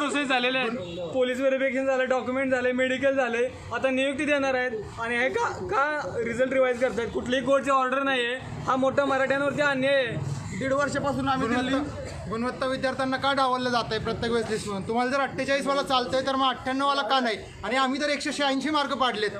Process झालेले आहेत police verification झालं डॉक्युमेंट झाले मेडिकल झाले आता नियुक्ती देणार आहेत. आणि हे का का रिझल्ट रिवाईज करतायत? कुठलीही कोर्टची ऑर्डर नाही आहे हा मोठा मराठ्यांवरती अन्याय आहे. दीड वर्षापासून आम्ही दिल्ली गुणवत्ता विद्यार्थ्यांना का डावललं जात आहे प्रत्येक वेळेस लिस्ट म्हणून? तुम्हाला जर अठ्ठेचाळीस वाला चालतंय तर मग अठ्ठ्याण्णव वाला का नाही? आणि आम्ही तर एकशे शहाऐंशी मार्क पाडलेत.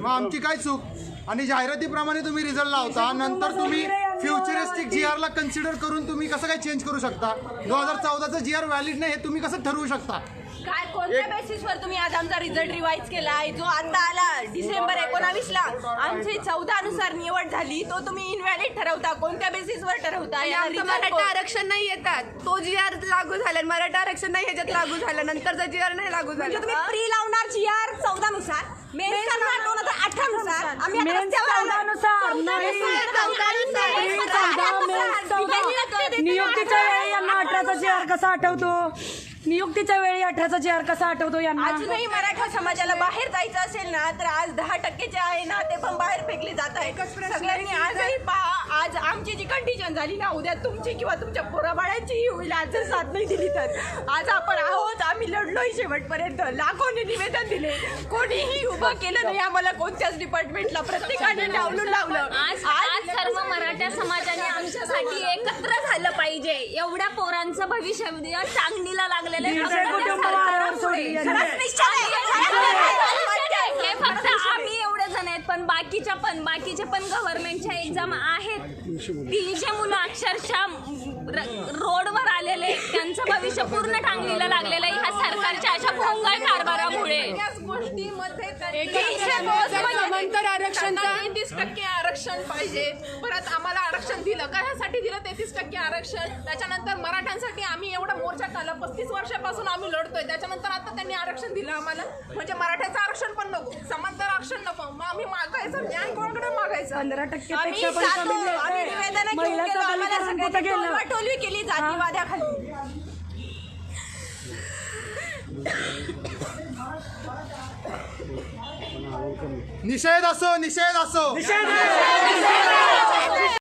मग आमची काय चूक? आणि जाहिरातीप्रमाणे तुम्ही रिझल्ट लावता नंतर तुम्ही फ्युचरिस्टिक जी आरला कन्सिडर करून तुम्ही कसं काय चेंज करू शकता? दोन हजार चौदाचं जी आर व्हॅलिड नाही हे तुम्ही कसं ठरवू शकता? काय कोणत्या बेसिसवर तुम्ही आज आमचा रिझल्ट रिवाईज केला आहे जो आता आला डिसेंबर एकोणावीस ला आमची चौदा नुसार निवड झाली तो तुम्ही इनव्हॅलिड ठरवता. कोणत्या बेसिसवर ठरवता? आणि याला आमचं result मराठा कोण- आरक्षण नाही येतात तो जी आर लागू झाला आणि मराठा आरक्षण नाही ह्याच्यात लागू झालं. नंतरचा जी आर नाही लागू म्हणजे झाला तुम्ही प्री लावणार जी आर चौदा नुसार मेन करणार दोन हजार अठरा नुसार आम्ही आता मेन रस्त्यावर आलो. चौदानुसार, चौदा नाही. नुसार, चौदा नुसार, प्री चौदा चौदा, नुसार. मेन चौदा. नियुक्ती देते नियुक्तीच्या वेळी यांना अठराचा जी आर कसा आठवतो? नियुक्तीच्या वेळी अठराचा जी आर कसा आठवतो यांना? अजूनही मराठा समाजाला बाहेर जायचं असेल ना तर आज दहा टक्केचे आहे ना ते पण बाहेर फेकले जात आहे सगळ्यांनी आजही पहा. आज आमची जी कंडिशन झाली ना उद्या तुमची किंवा तुमच्या पोराबाळांचीही होईल आज जर साथ नाही दिली तर. आज आपण आहोत आम्ही लढलोय शेवटपर्यंत. लाखोने निवेदन दिले. कोणीही उभं केलं नाही आम्हाला कोणत्याच डिपार्टमेंटला प्रत्येकाने डावलून लावलं आज आज सर्व मराठा समाजाने आमच्यासाठी एकत्र झालं पाहिजे. एवढ्या पोरांचं भविष्य चांगलीला लागलेलं आहे. दीडशे कुटुंब वाऱ्यावर सोडली यांनी. खरंच निश्चय आहे. हे फक्त आम्ही एवढे जण आहेत पण बाकीच्या पण बाकीचे पण गव्हर्नमेंटच्या एक्झाम आहेत. ती जे मुलं अक्षरशः रोडवर आलेले त्यांचं भविष्य पूर्ण टांगलीला लागलेलं आहे. ह्या सरकारच्या अशा भोंगळ कारभारामुळे. समांतर आरक्षणचा तेहतीस टक्के आरक्षण पाहिजे. परत आम्हाला आरक्षण दिलं कशासाठी दिलं तेहतीस टक्के आरक्षण. त्याच्यानंतर मराठ्यांसाठी आम्ही एवढा मोर्चा काढला पस्तीस वर्षापासून आम्ही लढतोय. त्याच्यानंतर आता त्यांनी आरक्षण दिलं आम्हाला. म्हणजे मराठ्याचं आरक्षण पण नको. समांतर आरक्षण नको. मग आम्ही मागायचं. न्याय कोणाकडे मागायचं? पंधरा आम्ही टक्केपेक्षा पण जातो. कमी आम्ही मिळतंय. निवेदनं घेऊन महिला गेलो. आम्हाला सबलीकरण कुठं सगळ्यांनी गेलं? टोलवाटोलवी केली जातीवाद्याखाली. निषेध असो निषेध असो निषेध.